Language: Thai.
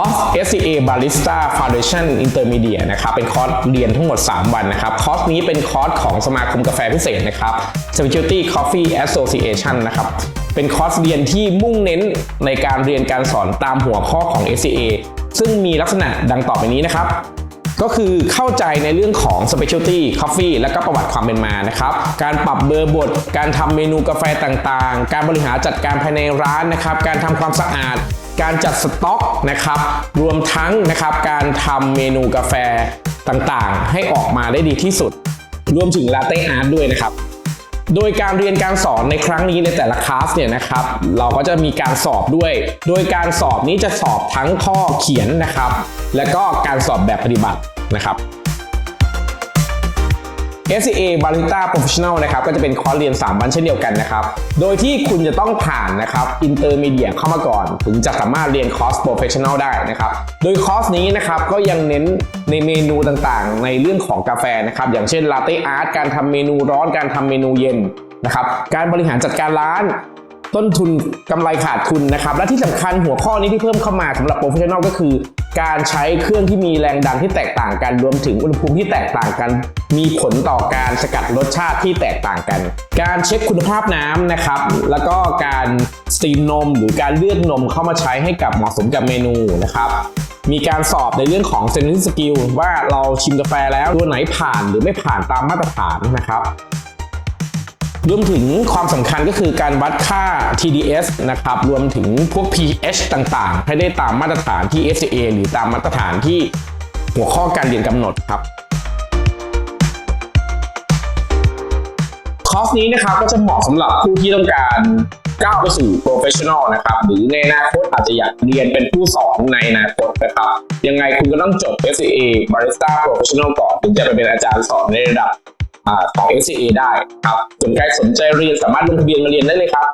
อร์ส SCA Barista Foundation Intermediate นะครับเป็นคอร์สเรียนทั้งหมด 3 วันนะครับคอร์สนี้เป็นคอร์สของสมาคมกาแฟพิเศษนะครับ Specialty Coffee Association นะครับเป็นคอร์สเรียนที่มุ่งเน้นในการเรียนการสอนตามหัวข้อของ SCA ซึ่งมีลักษณะดังต่อไปนี้นะครับ ก็คือเข้าใจในเรื่องของ specialty coffee และก็ประวัติความเป็นมานะครับ การปรับเบอร์บดการทำเมนูกาแฟต่างๆ การบริหารจัดการภายในร้านนะครับ การทำความสะอาดการจัดสต็อกนะครับ รวมทั้งนะครับการทำเมนูกาแฟต่างๆ ให้ออกมาได้ดีที่สุด รวมถึงลาเต้อาร์ตด้วยนะครับ โดยการเรียนการสอนในครั้งนี้ในแต่ละคลาสเนี่ยนะครับ เราก็จะมีการสอบด้วย โดยการสอบนี้จะสอบทั้งข้อเขียนนะครับ และก็การสอบแบบปฏิบัตินะครับ SCA Barista Professional นะครับก็จะเป็นคอร์สเรียน 3 วันเช่นเดียวกันนะครับ โดยที่คุณจะต้องผ่านนะครับ Intermediate เข้ามาก่อน ถึงจะสามารถเรียนคอร์ส Professional ได้นะครับ โดยคอร์สนี้นะครับก็ยังเน้นในเมนูต่างๆ ในเรื่องของกาแฟนะครับ อย่างเช่น Latte Art การทำเมนูร้อนการทำเมนูเย็นนะครับ การบริหารจัดการร้าน ต้นทุนกำไรขาดทุนนะครับ และที่สำคัญหัวข้อนี้ที่เพิ่มเข้ามาสำหรับโปรเฟชชั่นอลก็คือ การใช้เครื่องที่มีแรงดันที่แตกต่างกัน รวมถึงอุณหภูมิที่แตกต่างกัน มีผลต่อการสกัดรสชาติที่แตกต่างกัน การเช็คคุณภาพน้ำนะครับ แล้วก็การสตรีมนม หรือการเลือกนมเข้ามาใช้ให้กับเหมาะสมกับเมนูนะครับมีการสอบในเรื่องของ s e n s i t i skill ว่าเราชิมกาแฟแล้วตัวไหนผ่านหรือไม่ผ่านตามมาตรฐานนะครับ รวมถึงความสำคัญก็คือการวัดค่า TDS นะครับ รวมถึงพวก pH ต่างๆ ให้ได้ตามมาตรฐานที่ FCA หรือตามมาตรฐานที่หัวข้อการเรียนกำหนดครับคอร์สนี้นะครับก็จะเหมาะสำหรับผู้ที่ต้องการก้าวไปสู่ professional นะครับ หรือในอนาคตอาจจะอยากเรียนเป็นผู้สอนในอนาคตนะครับ ยังไงคุณก็ต้องจบ FCA Barista Professional ก่อนถึงจะไปเป็นอาจารย์สอนในระดับ ของ SCA ได้ครับส่วนใครสนใจเรียนสามารถลงทะเบียนมาเรียนได้เลยครับ